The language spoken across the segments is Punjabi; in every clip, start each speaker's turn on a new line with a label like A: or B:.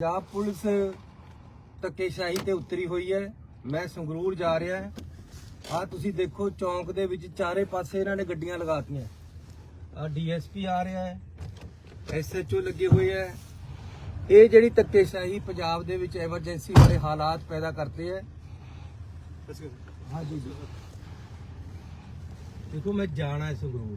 A: ਪੰਜਾਬ ਪੁਲਿਸ ਧੱਕੇਸ਼ਾਹੀ ਤੇ ਉਤਰੀ ਹੋਈ ਹੈ। ਮੈਂ ਸੰਗਰੂਰ ਜਾ ਰਿਹਾ ਆ ਤੁਸੀਂ ਦੇਖੋ ਚੌਂਕ ਦੇ ਵਿੱਚ ਚਾਰੇ ਪਾਸੇ ਇਹਨਾਂ ਨੇ ਗੱਡੀਆਂ ਲਗਾਤੀਆਂ। ਆ ਡੀਐਸਪੀ ਆ ਰਿਹਾ ਹੈ ਐਸਐਚਓ ਲੱਗੇ ਹੋਏ ਹੈ। ਇਹ ਜਿਹੜੀ ਧੱਕੇਸ਼ਾਹੀ ਪੰਜਾਬ ਦੇ ਵਿੱਚ ਐਮਰਜੈਂਸੀ ਵਾਲੇ ਹਾਲਾਤ ਪੈਦਾ ਕਰਤੇ ਹੈ। ਹਾਂਜੀ ਜੀ। ਦੇਖੋ ਮੈਂ ਜਾਣਾ ਹੈ ਸੰਗਰੂਰ।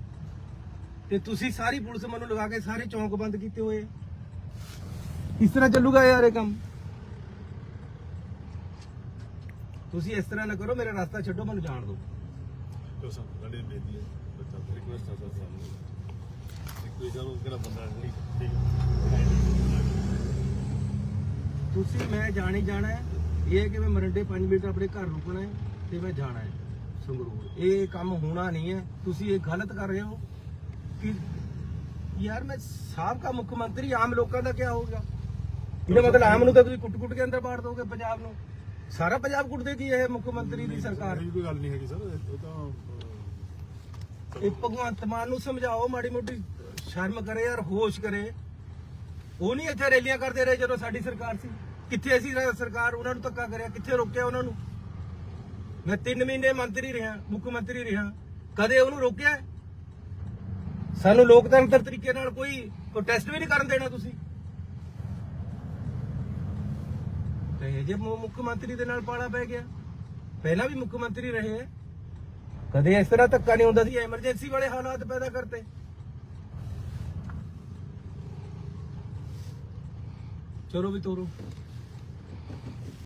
A: ਤੇ ਤੁਸੀਂ ਸਾਰੀ ਪੁਲਿਸ ਮੈਨੂੰ ਲਗਾ ਕੇ ਸਾਰੇ ਚੌਂਕ ਬੰਦ ਕੀਤੇ ਹੋਏ ਇਸ ਤਰ੍ਹਾਂ ਚੱਲੂਗਾ ਯਾਰ ਇਹ ਕੰਮ? ਤੁਸੀਂ ਇਸ ਤਰ੍ਹਾਂ ਨਾ ਕਰੋ ਮੇਰਾ ਰਸਤਾ ਛੱਡੋ ਮੈਨੂੰ ਜਾਣ ਦਿਓ। ਤੁਸੀਂ ਮੈਂ ਜਾਣੀ ਜਾਣਾ ਹੈ। ਇਹ ਕਿ ਮੈਂ ਮਰੰਡੇ 5 ਮਿੰਟ ਆਪਣੇ ਘਰ ਰੁਕਣਾ ਹੈ ਤੇ ਮੈਂ ਜਾਣਾ ਹੈ ਸੰਗਰੂਰ। ਇਹ ਕੰਮ ਹੋਣਾ ਨਹੀਂ ਹੈ। ਤੁਸੀਂ ਇਹ ਗਲਤ ਕਰ ਰਹੇ ਹੋ। ਕਿ ਯਾਰ ਮੈਂ ਸਾਬਕਾ ਮੁੱਖ ਮੰਤਰੀ ਆਮ ਲੋਕਾਂ ਦਾ ਕੀ ਹੋਊਗਾ ਇਹਦਾ ਮਤਲਬ ਆਮ ਨੂੰ ਤਾਂ ਤੁਸੀਂ ਕੁੱਟ-ਕੁੱਟ ਕੇ ਅੰਦਰ ਬਾੜ ਦੋਗੇ ਪੰਜਾਬ ਨੂੰ। ਸਾਰਾ ਪੰਜਾਬ ਕੁੱਟ ਦੇਗੀ ਇਹ ਮੁੱਖ ਮੰਤਰੀ ਦੀ ਸਰਕਾਰ?
B: ਕੋਈ ਗੱਲ ਨਹੀਂ ਹੈਗੀ ਸਰ ਉਹ ਤਾਂ
A: ਇਹ ਭਗਵੰਤ ਮਾਨ ਨੂੰ ਸਮਝਾਓ ਮਾੜੀ ਮੋਟੀ। ਸ਼ਰਮ ਕਰੇ ਯਾਰ ਹੋਸ਼ ਕਰੇ। ਉਹ ਨਹੀਂ ਇੱਥੇ ਰੈਲੀਆਂ ਕਰਦੇ ਰਹੇ ਜਦੋਂ ਸਾਡੀ ਸਰਕਾਰ ਸੀ। ਕਿੱਥੇ ਅਸੀਂ ਸਰਕਾਰ ਉਹਨਾਂ ਨੂੰ ਧੱਕਾ ਕਰਿਆ ਕਿੱਥੇ ਰੋਕਿਆ ਉਹਨਾਂ ਨੂੰ? ਮੈਂ 3 ਮਹੀਨੇ ਮੰਤਰੀ ਰਿਹਾ ਮੁੱਖ ਮੰਤਰੀ ਰਿਹਾ। ਕਦੇ ਉਹਨੂੰ ਰੋਕਿਆ? ਸਾਨੂੰ ਲੋਕਤੰਤਰ ਤਰੀਕੇ ਨਾਲ ਕੋਈ ਪ੍ਰੋਟੈਸਟ ਵੀ ਨਹੀਂ ਕਰਨ ਦੇਣਾ ਤੁਸੀਂ। ਤੇ ਜੇ ਮੁੱਖ ਮੰਤਰੀ ਦੇ ਨਾਲ ਪਾਲਾ ਪੈ ਗਿਆ। ਪਹਿਲਾਂ ਵੀ ਮੁੱਖ ਮੰਤਰੀ ਰਹੇ ਹੈ ਕਦੇ ਇਸ ਤਰ੍ਹਾਂ ਧੱਕਾ ਨਹੀਂ ਹੁੰਦਾ ਸੀ ਐਮਰਜੈਂਸੀ ਵਾਲੇ ਹਾਲਾਤ ਪੈਦਾ ਕਰਤੇ। ਚਲੋ ਵੀ ਤੋਰੋ।